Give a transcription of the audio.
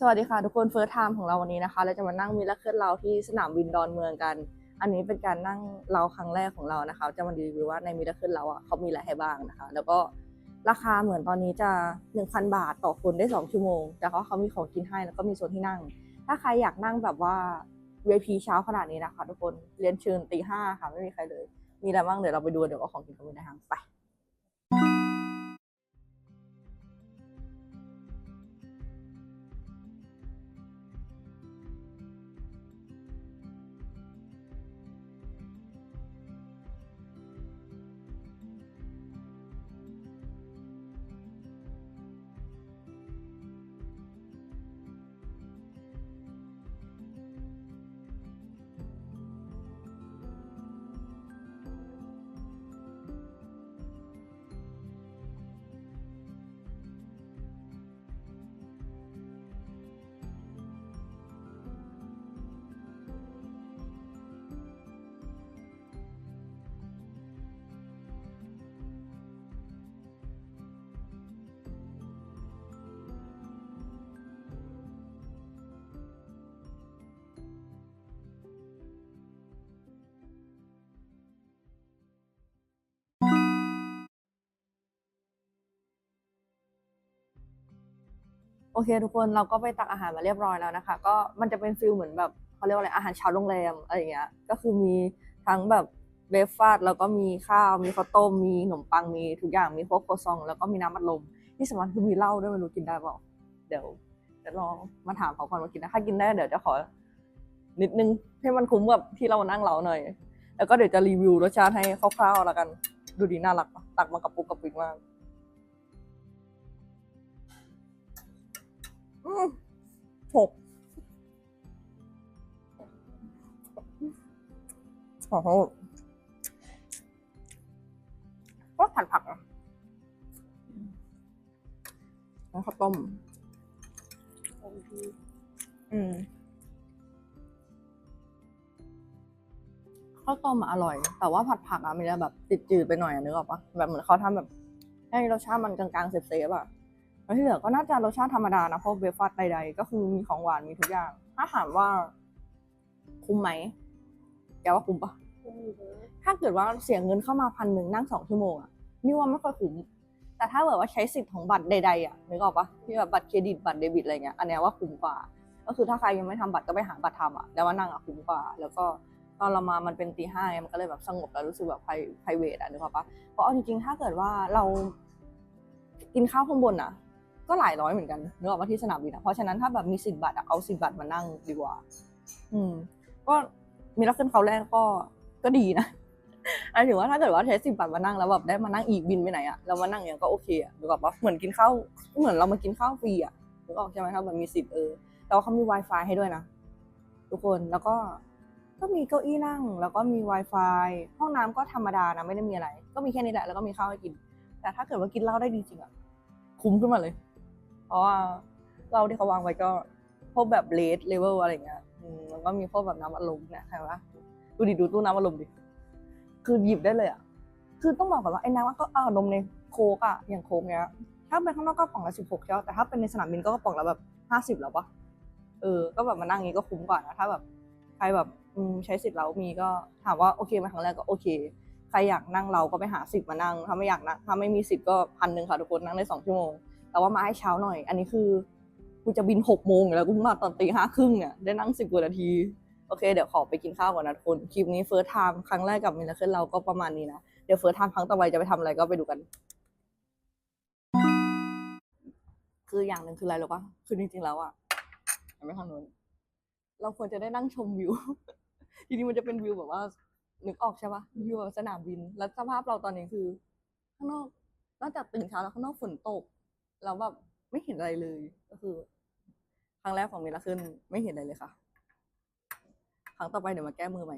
สวัสดีค่ะทุกคนเฟิร์สไทม์ของเราวันนี้นะคะเราจะมานั่งมิลเลอร์เคิลเราที่สนามบินดอนเมืองกัน อันนี้เป็นการนั่งเราครั้งแรกของเรานะคะ จะมารีวิวว่าในมิลเลอร์เคิลเราอะเขามีอะไรให้บ้างนะคะ แล้วก็ราคาเหมือนตอนนี้จะ 1,000 บาทต่อคนได้ 2 ชั่วโมง แต่เขาเขามีของกินให้แล้วก็มีโซนที่นั่ง ถ้าใครอยากนั่งแบบว่า VIP เช้าขนาดนี้นะคะ ทุกคนเรียนเชิญตีห้าค่ะไม่มีใครเลย มีอะไรบ้างเดี๋ยวเราไปดูเดี๋ยวเอาของกินกันไปในห้างไป โอเค ทุกคนเราก็ไปตักอาหารมาเรียบร้อยแล้วนะคะ ก็มันจะเป็นฟิลเหมือนแบบเขาเรียกว่าอะไรอาหารเช้าโรงแรมอะไรอย่างเงี้ยก็คือมีทั้งแบบเบรฟฟาสแล้วก็มีข้าวมีข้าวต้มมีขนมปังมีทุกอย่างมีพวกโคซอง แล้วก็มีน้ำอัดลมที่สำคัญคือมีเหล้าด้วยไม่รู้กินได้เปล่าเดี๋ยวเดี๋ยวลองมาถามเขาก่อนว่ากินได้ถ้ากินได้เดี๋ยวจะขอ นิดนึงให้มันคุ้มกับที่เรานั่งเราหน่อย แล้วก็เดี๋ยวจะรีวิวรสชาติให้คร่าวๆแล้วกัน ดูดีน่ารักปะตักมากับปุกกับปิกมาก หกโอ้โหก็ผัดผักอะแล้วข้าวต้ม อืมข้าวต้มอะอร่อย แต่ว่าผัดผักอะมันจะแบบติดจืดไปหน่อยอะนึกออกปะแบบเหมือนเขาทำแบบ ให้รสชาติมันกลางๆเซฟๆอะ แล้วที่เหลือก็น่าจะรสชาติธรรมดานะเพราะเบรคฟาสต์ใดๆ ก็คือมีของหวานมีทุกอย่าง ถ้าถามว่า คุ้มไหมแกว่าคุ้มปะถ้าเกิดว่าเสียเงินเข้ามาพันหนึ่งนั่งสองชั่วโมงอะนี่ว่าไม่ค่อยคุ้มแต่ถ้าแบบว่าใช้สิทธิ์ของบัตรใดๆอะนึกออกปะที่แบบบัตรเครดิตบัตรเดบิตอะไรเงี้ยอันเนี้ยว่าคุ้มกว่า ก็คือถ้าใครยังไม่ทำบัตรก็ไปหาบัตรทำอะแล้วว่านั่งอะคุ้มกว่า แล้วก็ตอนเรามามันเป็นตีห้าไงมันก็เลยแบบสงบแล้วรู้สึกแบบไพไพรเวทอะนึกออกปะเพราะเอาจริงๆถ้าเกิดว่าเรากินข้าวข้างบนอะ ก็หลายร้อยเหมือนกันเนึกออกปะที่สนามบินอะเพราะฉะนั้นถ้าแบบมีสิทธิ์บัตรอะเอาสิทธิ์บัตรมานั่งดีกว่า อืม ก็มีรับขึ้นเขาแรกก็ก็ดีนะหมายถึงว่าถ้าเกิดว่าใช้สิทธิ์บัตรมานั่งแล้วแบบได้มานั่งอีกบินไปไหนอะเรามานั่งอย่างก็โอเคอะนึกออกปะเหมือนกินข้าวเหมือนเรามากินข้าวฟรีอะนึกออกใช่ไหมถ้ามันมีสิทธิ์เออแต่ว่าเขามี Wi-Fi ให้ด้วยนะทุกคนแล้วก็ก็มีเก้าอี้นั่ง แล้วก็มี Wi-Fi ห้องน้ำก็ธรรมดานะไม่ได้มีอะไร ก็มีแค่นี้แหละแล้วก็มีข้าวให้กิน แต่ถ้าเกิดว่ากินเหล้าได้จริงอะคุ้มขึ้นมาเลย ราะว่าเหล้าที่เขาวางไว้ก็พวกแบบเลดเลเวลอะไรเงี้ยมแล้วก็มีพวกแบบน้ำอัดลมเนี่ยใช่ปะดูดิดูตู้น้ำอัดลมดิคือหยิบได้เลยอะคือต้องบอกก่อนว่าไอ้น้ำก็อัดลมในโคกอะอย่างโคกเนี้ยถ้าเป็นข้างนอกก็กล่องละสิบหกใช่ไหมแต่ถ้าเป็นในสนามบินก็กระป๋องละแบบห้าสิบแล้วปะเออ ก็แบบมานั่งงี้ก็คุ้มกว่านะถ้าแบบใครแบบอืมใช้สิทธิ์เรามีก็ถามว่าโอเคมาครั้งแรกก็โอเค ใครอยากนั่งเราก็ไปหาสิทธิ์มานั่ง ถ้าไม่อยากนั่งถ้าไม่มีสิทธิ์ก็พันหนึ่งค่ะทุกคนนั่งได้สองชั่วโมง แต่ว่ามาให้เช้าหน่อย อันนี้คือกูจะบินหกโมงแล้วกูมาตอนตีห้าครึ่งเนี่ยได้นั่งสิบกว่านาที โอเค เดี๋ยวขอไปกินข้าวก่อนนะทุกคนคลิปนี้เฟิร์สไทม์ครั้งแรกกับมิลเลอร์เคิลเราก็ประมาณนี้นะ เดี๋ยวเฟิร์สไทม์ครั้งต่อไปจะไปทำอะไรก็ไปดูกัน คืออย่างหนึ่งคืออะไรหรู้ปะคือจริงๆแล้วอะเห็นไหมทางนู้นเราควรจะได้นั่งชมวิว ทีนี้มันจะเป็นวิวแบบว่านึกออกใช่ปะวิวแบบสนามบิน แล้วสภาพเราตอนนี้คือ ข้างนอกนอกจากตื่นเช้าแล้วข้างนอกฝนตก เราแบบไม่เห็นอะไรเลย ก็คือ ครั้งแรกของมิลาขึ้น ไม่เห็นอะไรเลยค่ะ ครั้งต่อไปเดี๋ยวมาแก้มือไหม